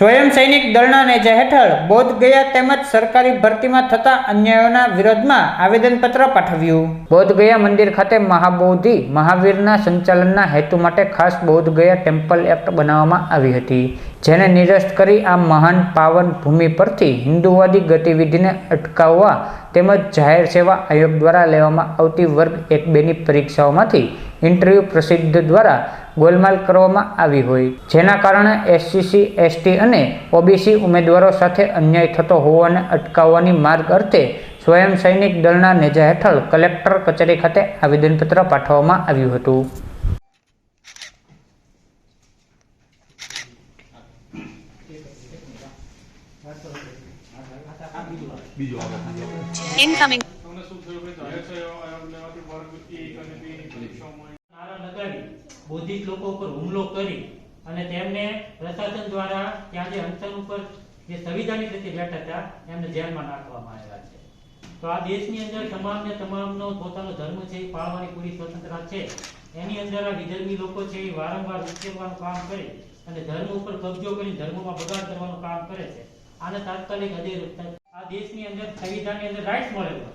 સ્વયં સૈનિક દળના નેજા હેઠળ બોધ ગયા તેમજ સરકારી ભરતીમાં થતા અન્યાયોના વિરોધમાં આવેદનપત્ર પાઠવ્યું. બોધ ગયા મંદિર ખાતે મહાબોધિ મહાવીરના સંચાલનના હેતુ માટે ખાસ બોધ ગયા ટેમ્પલ એક્ટ બનાવવામાં આવી હતી, જેને નિરસ્ત કરી આ મહાન પાવન ભૂમિ પરથી હિન્દુવાદી ગતિવિધિને અટકાવવા તેમજ જાહેર સેવા આયોગ દ્વારા લેવામાં આવતી વર્ગ એક બેની પરીક્ષાઓમાંથી ઇન્ટરવ્યૂ પ્રસિદ્ધ દ્વારા ગોલમાલ કરવામાં આવી હોય જેના કારણે એસસીસી એસટી અને ઓબીસી ઉમેદવારો સાથે અન્યાય થતો હોવાને અટકાવવાની માર્ગ અર્થે સ્વયં સૈનિક દળના નેજા હેઠળ કલેક્ટર કચેરી ખાતે આવેદનપત્ર પાઠવવામાં આવ્યું હતું Incoming. તમને શું થયું કે જાહેર સેવા આયોગ લેવાથી વર્ગ એક અને બે ની પરીક્ષાઓમાં નારા લગાવી બૌદ્ધિક લોકો ઉપર હુમલો કરી અને તેમને પ્રશાસન દ્વારા ત્યાં જે અંતર ઉપર જે સંવિધાનિક રીતે બેઠા હતા, એમને જેલમાં નાખવામાં આવ્યા છે. તો આ દેશની અંદર તમામને તમામનો પોતાનો ધર્મ છે, એ પાળવાની પૂરી સ્વતંત્રતા છે. એની અંદર આ વિધર્મી લોકો છે, એ વારંવાર ઉકેલવાનું કામ કરે અને ધર્મ ઉપર કબજો કરી ધર્મમાં બગાડ કરવાનું કામ કરે છે. આને તાત્કાલિક હદે આ દેશની અંદર સંવિધાનની અંદર રાઇટ્સ મળેલો છે.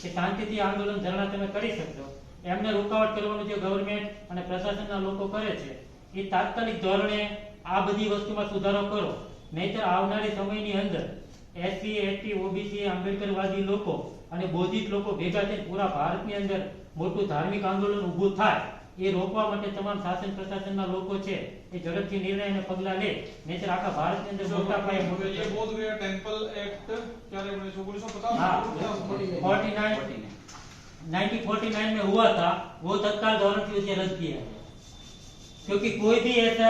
કે શાંતિથી આંદોલન ધરણા તમે કરી શકશો. એમને રૂકાવટ કરવાનું જે ગવર્મેન્ટ અને પ્રશાસનના લોકો કરે છે એ તાત્કાલિક ધોરણે આ બધી વસ્તુમાં સુધારો કરો. નહીતર આવનારી સમયની અંદર એસસી એસટી ઓબીસી આંબેડકરવાદી લોકો અને બૌદ્ધિક લોકો ભેગા થઈને પૂરા ભારતની અંદર મોટું ધાર્મિક આંદોલન ઊભું થાય એ રોકવા માટે તમામ શાસન પ્રશાસનના લોકો છે એ ઝડપથી નિર્ણય અને પગલા લે. નહીતર આખા ભારતની અંદર મોટા પાયે મોટું બોધ ગયા ટેમ્પલ એક્ટ ક્યારે 1949 49 ઓગણીસો પચાસ हाँ, forty nine nineteen forty nine में हुआ था वो तत्काल गवर्नमेंट की उसे रद्द किया है क्योंकि कोई भी ऐसा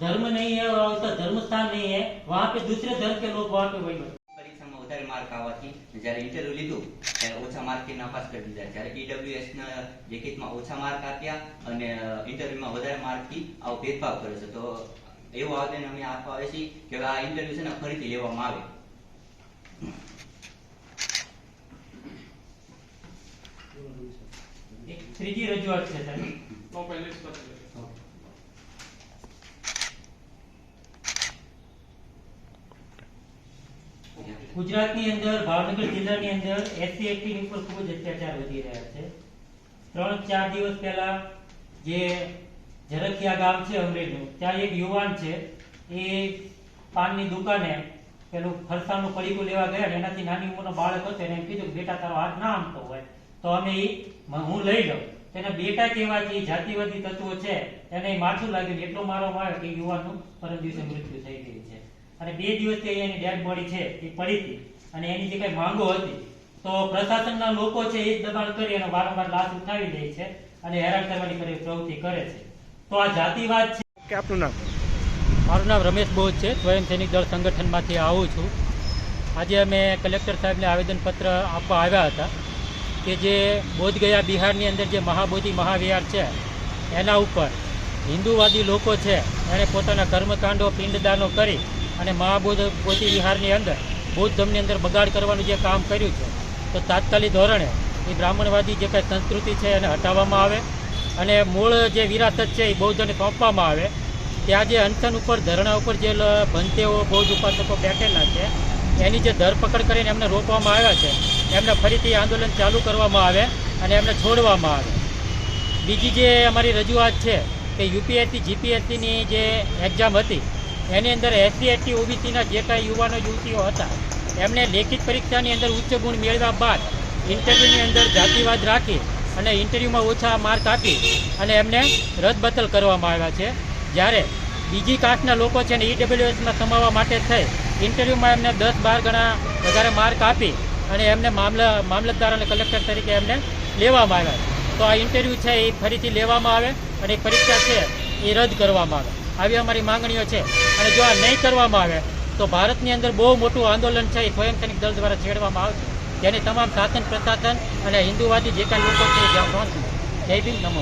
धर्म नहीं है और ऐसा धर्म स्थान नहीं है वहाँ पे दूसरे धर्म के लोग वहाँ पे वही પરીક્ષામાં વધારે માર્ક આવવાથી જ્યારે ઇન્ટરવ્યુ લીધું ત્યારે ઓછા માર્કથી નાપાસ કરી દીધા જ્યારે ઈડબ્લ્યુએસ ના લેખિતમાં ઓછા માર્ક આપ્યા અને ઇન્ટરવ્યુમાં વધારે માર્કથી આવો ભેદભાવ કરે છે તો એવું આવેદન અમે આપવા આવે છે કે હવે આ ઇન્ટરવ્યુ છે ને ફરીથી લેવામાં આવે ત્રીજી રજૂઆત છે સાહેબ. તો પહેલી ગુજરાતની અંદર ભાવનગર જિલ્લાની અંદર એસસી એસટી ઉપર ખૂબ જ અત્યાચાર વધી રહ્યા છે. ત્રણ ચાર દિવસ પહેલા જે ઝરખિયા ગામ છે અમરેલીનું ત્યાં એક યુવાન છે એ પાનની દુકાને પેલું ફરસાનું પડીકું લેવા ગયા ને એનાથી નાની ઉંમરનો બાળક હતો એને એમ કીધું કે બેટા તારો હાથ ના આમતો હોય. તો અમે ઈ હું લઈ લઉં. એના બેટા કેવા કહેવાથી જાતિવાદી તત્વો છે એને માથું લાગ્યું એટલો મારો માર કે યુવાનનું પરમ દિવસે મૃત્યુ થઈ ગયું છે. અને બે દિવસથી એની ડેડ બોડી છે એ પડી હતી. અને એની જે કઈ માંગો હતી તો પ્રશાસનના લોકો છે એ જ દબાણ કરી અને વારંવાર લાશ ઉઠાવી દે છે અને હેરાન કરવાની કરી પ્રવૃત્તિ કરે છે. તો આ જાતિવાદ છે. કે આપનું નામ? મારું નામ રમેશ બોજ છે સ્વયં સૈનિક દળ સંગઠનમાંથી આવું છું. આજે અમે કલેક્ટર સાહેબને આવેદનપત્ર આપવા આવ્યા હતા. કે જે બોધગયા બિહારની અંદર જે મહાબોધિ મહાવિહાર છે, એના ઉપર હિન્દુવાદી લોકો છે, એણે પોતાના કર્મકાંડો પિંડદાનો કરી અને મહાબોધ, બોધિ વિહારની અંદર બૌદ્ધ અંદર બગાડ કરવાનું જે કામ કર્યું છે, તો તાત્કાલિક ધોરણે એ બ્રાહ્મણવાદી જે કંઈ સંસ્કૃતિ છે એને હટાવવામાં આવે અને મૂળ જે વિરાસત છે એ બૌદ્ધને સોંપવામાં આવે. ત્યાં જે અંતન ઉપર, ધરણા ઉપર જે ભંતેઓ, બૌદ્ધ ઉપાસકો બેઠેલા છે, એની જે ધરપકડ કરીને એમને રોકવામાં આવ્યા છે એમને ફરીથી આંદોલન ચાલુ કરવામાં આવે અને એમને છોડવામાં આવે. બીજી જે અમારી રજૂઆત છે કે યુપીએસસી, જીપીએસસીની જે એક્ઝામ હતી, એની અંદર એસસી એસટી ઓબીસીના જે કાંઈ યુવાનો, યુવતીઓ હતા, એમને લેખિત પરીક્ષાની અંદર ઉચ્ચ ગુણ મેળવ્યા બાદ ઇન્ટરવ્યૂની અંદર જાતિવાદ રાખી અને ઇન્ટરવ્યૂમાં ઓછા માર્ક આપી અને એમને રદબતલ કરવામાં આવ્યા છે. જ્યારે બીજી કાસ્ટના લોકો છે ને ઈડબ્લ્યુએસમાં સમાવવા માટે થઈ, ઇન્ટરવ્યૂમાં એમને દસ બાર ગણા વધારે માર્ક આપી અને એમને મામલા, મામલતદાર અને કલેક્ટર તરીકે એમને લેવામાં આવ્યા તો આ ઇન્ટરવ્યૂ છે એ ફરીથી લેવામાં આવે અને પરીક્ષા છે એ રદ કરવામાં આવે. આવી અમારી માંગણીઓ છે. અને જો આ નહીં કરવામાં આવે, તો ભારતની અંદર બહુ મોટું આંદોલન છે એ સ્વયંસૈનિક દળ દ્વારા છેડવામાં આવશે. જેની તમામ શાસન પ્રશાસન અને હિન્દુવાદી જે કાંઈ લોકો છે એ જ્યાં ભીમ, નમો.